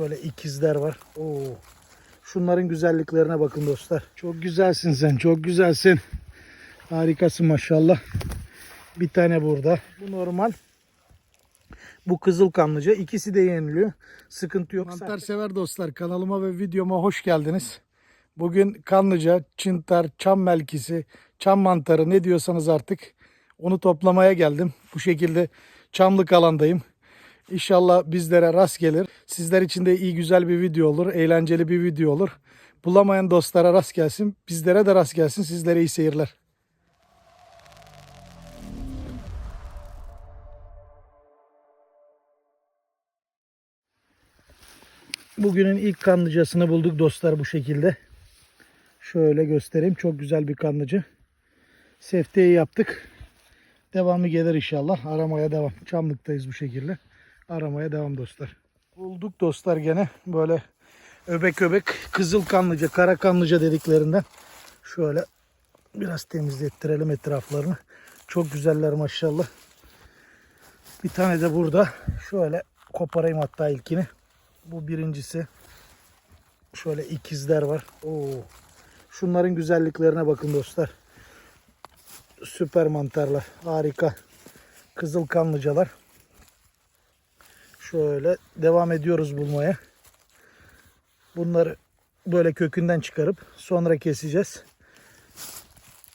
Şöyle ikizler var. Oo. Şunların güzelliklerine bakın dostlar. Çok güzelsin sen. Çok güzelsin. Harikasın maşallah. Bir tane burada. Bu normal. Bu kızıl kanlıca. İkisi de yeniliyor. Sıkıntı yok. Mantar sever dostlar kanalıma ve videoma hoş geldiniz. Bugün kanlıca, çıntar, çam melkisi, çam mantarı ne diyorsanız artık onu toplamaya geldim. Bu şekilde çamlık alandayım. İnşallah bizlere rast gelir. Sizler için de iyi güzel bir video olur. Eğlenceli bir video olur. Bulamayan dostlara rast gelsin. Bizlere de rast gelsin. Sizlere iyi seyirler. Bugünün ilk kanlıcasını bulduk dostlar bu şekilde. Şöyle göstereyim. Çok güzel bir kanlıcı. Sefteyi yaptık. Devamı gelir inşallah. Aramaya devam. Çamlıktayız bu şekilde. Aramaya devam dostlar. Bulduk dostlar gene böyle öbek öbek kızıl kanlıca, kara kanlıca dediklerinden. Şöyle biraz temizlettirelim etraflarını. Çok güzeller maşallah. Bir tane de burada. Şöyle koparayım hatta ilkini. Bu birincisi. Şöyle ikizler var. Oo. Şunların güzelliklerine bakın dostlar. Süper mantarlar. Harika. Kızıl kanlıcalar. Şöyle devam ediyoruz bulmaya. Bunları böyle kökünden çıkarıp sonra keseceğiz.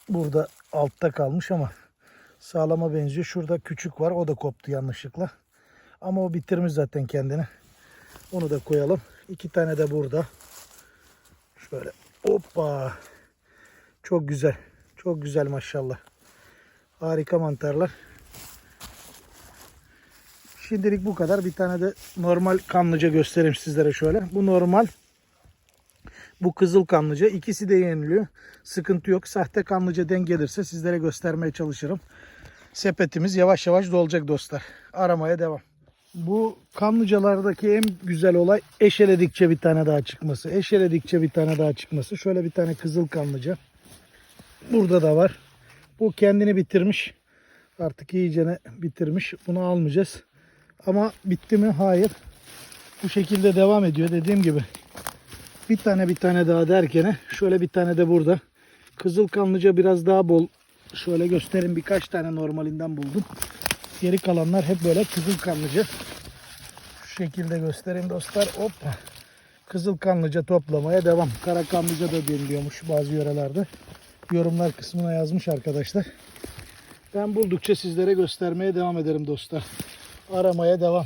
Burada altta kalmış ama sağlama benziyor. Şurada küçük var. O da koptu yanlışlıkla. Ama o bitirmiş zaten kendini. Onu da koyalım. İki tane de burada. Şöyle hoppa. Çok güzel. Çok güzel maşallah. Harika mantarlar. Şimdilik bu kadar. Bir tane de normal kanlıca göstereyim sizlere şöyle. Bu normal. Bu kızıl kanlıca. İkisi de yeniliyor. Sıkıntı yok. Sahte kanlıca denk gelirse sizlere göstermeye çalışırım. Sepetimiz yavaş yavaş dolacak dostlar. Aramaya devam. Bu kanlıcalardaki en güzel olay eşeledikçe bir tane daha çıkması. Eşeledikçe bir tane daha çıkması. Şöyle bir tane kızıl kanlıca. Burada da var. Bu kendini bitirmiş. Artık iyicene bitirmiş. Bunu almayacağız. Ama bitti mi? Hayır. Bu şekilde devam ediyor. Dediğim gibi bir tane bir tane daha derken şöyle bir tane de burada. Kızıl kanlıca biraz daha bol. Şöyle göstereyim birkaç tane normalinden buldum. Geri kalanlar hep böyle kızıl kanlıca. Şu şekilde göstereyim dostlar. Hop. Kızıl kanlıca toplamaya devam. Kara kanlıca da deniliyormuş bazı yörelerde. Yorumlar kısmına yazmış arkadaşlar. Ben buldukça sizlere göstermeye devam ederim dostlar. Aramaya devam.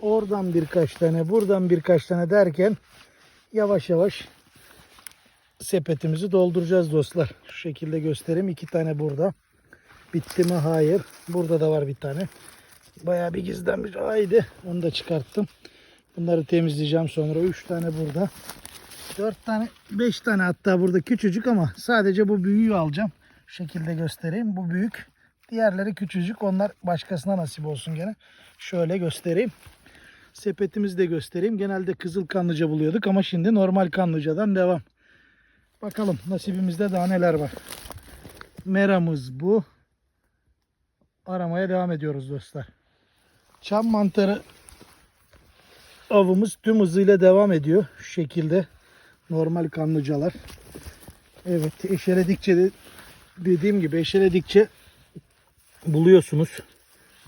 Oradan birkaç tane, buradan birkaç tane derken yavaş yavaş sepetimizi dolduracağız dostlar. Şu şekilde göstereyim. İki tane burada. Bitti mi? Hayır. Burada da var bir tane. Bayağı bir gizlenmiş. Haydi. Onu da çıkarttım. Bunları temizleyeceğim sonra. Üç tane burada. Dört tane, beş tane hatta burada küçücük ama sadece bu büyüğü alacağım. Şu şekilde göstereyim. Bu büyük. Diğerleri küçücük. Onlar başkasına nasip olsun gene. Şöyle göstereyim. Sepetimizi de göstereyim. Genelde kızıl kanlıca buluyorduk ama şimdi normal kanlıcadan devam. Bakalım nasibimizde daha neler var. Meramız bu. Aramaya devam ediyoruz dostlar. Çam mantarı avımız tüm hızıyla devam ediyor. Şu şekilde normal kanlıcalar. Evet eşeledikçe de dediğim gibi eşeledikçe buluyorsunuz.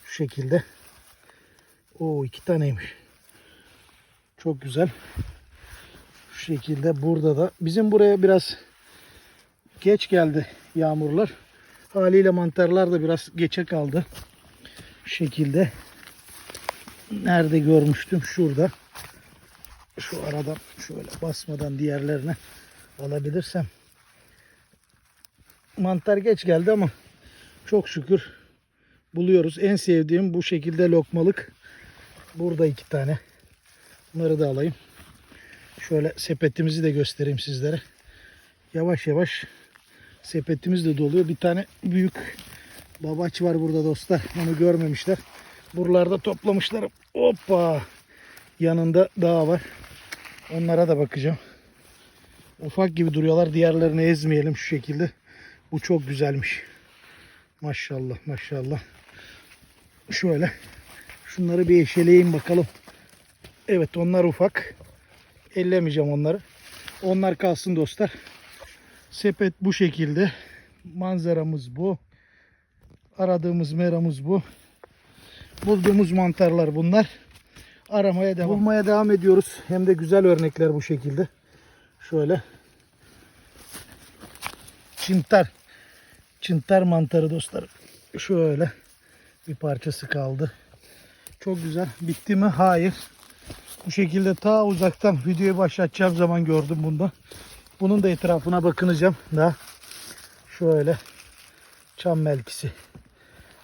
Şu şekilde. O iki taneymiş. Çok güzel. Şu şekilde burada da. Bizim buraya biraz geç geldi yağmurlar. Haliyle mantarlar da biraz geçe kaldı. Şu şekilde. Nerede görmüştüm? Şurada. Şu aradan şöyle basmadan diğerlerine alabilirsem. Mantar geç geldi ama çok şükür buluyoruz. En sevdiğim bu şekilde lokmalık. Burada iki tane. Bunları da alayım. Şöyle sepetimizi de göstereyim sizlere. Yavaş yavaş sepetimiz de doluyor. Bir tane büyük babaç var burada dostlar. Onu görmemişler. Buralarda toplamışlarım. Hoppa. Yanında dağ var. Onlara da bakacağım. Ufak gibi duruyorlar. Diğerlerini ezmeyelim şu şekilde. Bu çok güzelmiş. Maşallah maşallah. Şöyle Şunları bir eşeleyeyim bakalım. Evet onlar ufak. Ellemeyeceğim onları. Onlar kalsın dostlar. Sepet bu şekilde. Manzaramız bu. Aradığımız meramız bu. Bulduğumuz mantarlar bunlar. Aramaya devam. Bulmaya devam ediyoruz. Hem de güzel örnekler bu şekilde. Şöyle. Çintar. Çintar mantarı dostlarım. Şöyle bir parçası kaldı. Çok güzel. Bitti mi? Hayır. Bu şekilde ta uzaktan videoyu başlatacağım zaman gördüm bunda. Bunun da etrafına bakınacağım da. Şöyle çam melkisi.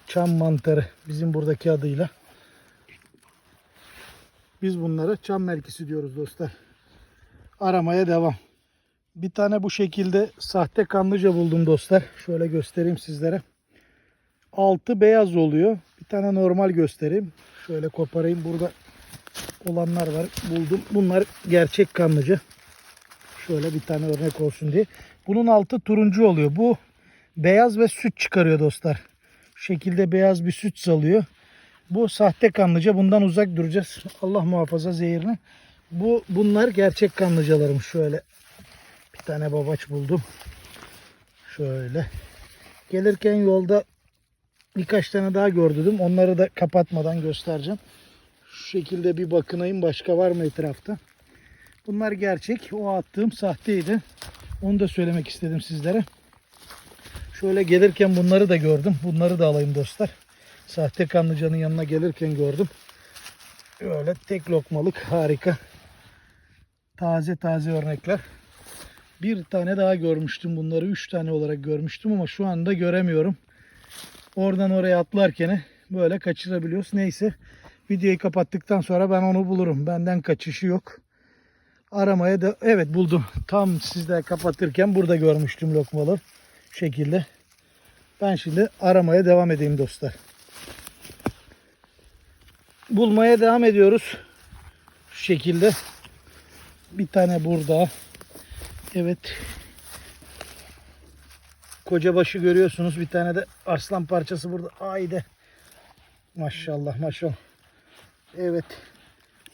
Çam mantarı bizim buradaki adıyla. Biz bunlara çam melkisi diyoruz dostlar. Aramaya devam. Bir tane bu şekilde sahte kanlıca buldum dostlar. Şöyle göstereyim sizlere. Altı beyaz oluyor. Bir tane normal göstereyim. Şöyle koparayım. Burada olanlar var. Buldum. Bunlar gerçek kanlıca. Şöyle bir tane örnek olsun diye. Bunun altı turuncu oluyor. Bu beyaz ve süt çıkarıyor dostlar. Şu şekilde beyaz bir süt salıyor. Bu sahte kanlıca. Bundan uzak duracağız. Allah muhafaza zehirli. Bu bunlar gerçek kanlıcalarım. Şöyle bir tane babaç buldum. Şöyle. Gelirken yolda birkaç tane daha gördüm. Onları da kapatmadan göstereceğim. Şu şekilde bir bakınayım. Başka var mı etrafta? Bunlar gerçek. O attığım sahteydi. Onu da söylemek istedim sizlere. Şöyle gelirken bunları da gördüm. Bunları da alayım dostlar. Sahte kanlıcanın yanına gelirken gördüm. Öyle tek lokmalık harika. Taze taze örnekler. Bir tane daha görmüştüm bunları. Üç tane olarak görmüştüm ama şu anda göremiyorum. Oradan oraya atlarken böyle kaçırabiliyoruz. Neyse videoyu kapattıktan sonra ben onu bulurum. Benden kaçışı yok. Aramaya da evet buldum. Tam sizde kapatırken burada görmüştüm lokmalı şekilde. Ben şimdi aramaya devam edeyim dostlar. Bulmaya devam ediyoruz. Şu şekilde. Bir tane burada. Evet. Kocabaşı görüyorsunuz. Bir tane de arslan parçası burada. Haydi. Maşallah maşallah. Evet.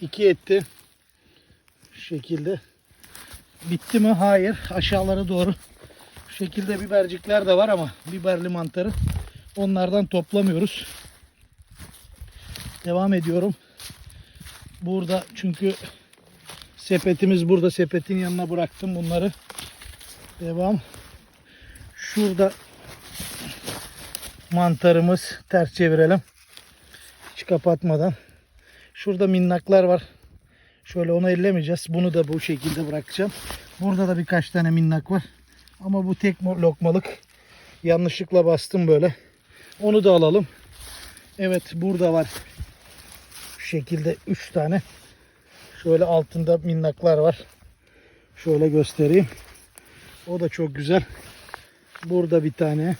iki etti. Şu şekilde. Bitti mi? Hayır. Aşağılara doğru. Şu şekilde bibercikler de var ama biberli mantarı. Onlardan toplamıyoruz. Devam ediyorum. Burada çünkü sepetimiz burada. Sepetin yanına bıraktım bunları. Devam. Şurada mantarımız ters çevirelim. Hiç kapatmadan. Şurada minnaklar var. Şöyle onu ellemeyeceğiz. Bunu da bu şekilde bırakacağım. Burada da birkaç tane minnak var. Ama bu tek lokmalık. Yanlışlıkla bastım böyle. Onu da alalım. Evet burada var. Şu şekilde 3 tane. Şöyle altında minnaklar var. Şöyle göstereyim. O da çok güzel. Burada bir tane.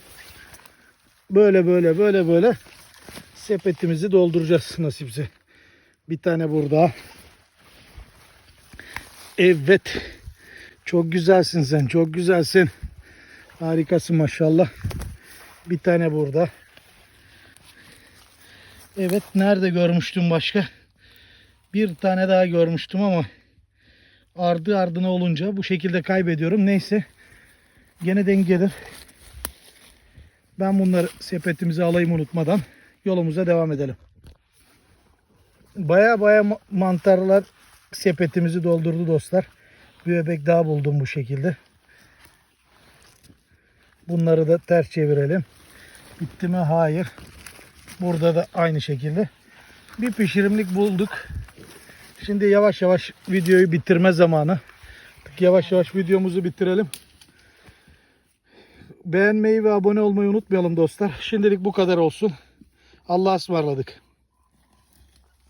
Böyle böyle böyle böyle sepetimizi dolduracağız nasipse. Bir tane burada. Evet. Çok güzelsin sen. Çok güzelsin. Harikasın maşallah. Bir tane burada. Evet. Nerede görmüştüm başka? Bir tane daha görmüştüm ama ardı ardına olunca bu şekilde kaybediyorum. Neyse. Gene denk gelir. Ben bunları sepetimize alayım unutmadan. Yolumuza devam edelim. Baya baya ma- mantarlar sepetimizi doldurdu dostlar. Bir öbek daha buldum bu şekilde. Bunları da ters çevirelim. Bitti mi? Hayır. Burada da aynı şekilde. Bir pişirimlik bulduk. Şimdi yavaş yavaş videoyu bitirme zamanı. Yavaş yavaş videomuzu bitirelim. Beğenmeyi ve abone olmayı unutmayalım dostlar. Şimdilik bu kadar olsun. Allah'a ısmarladık.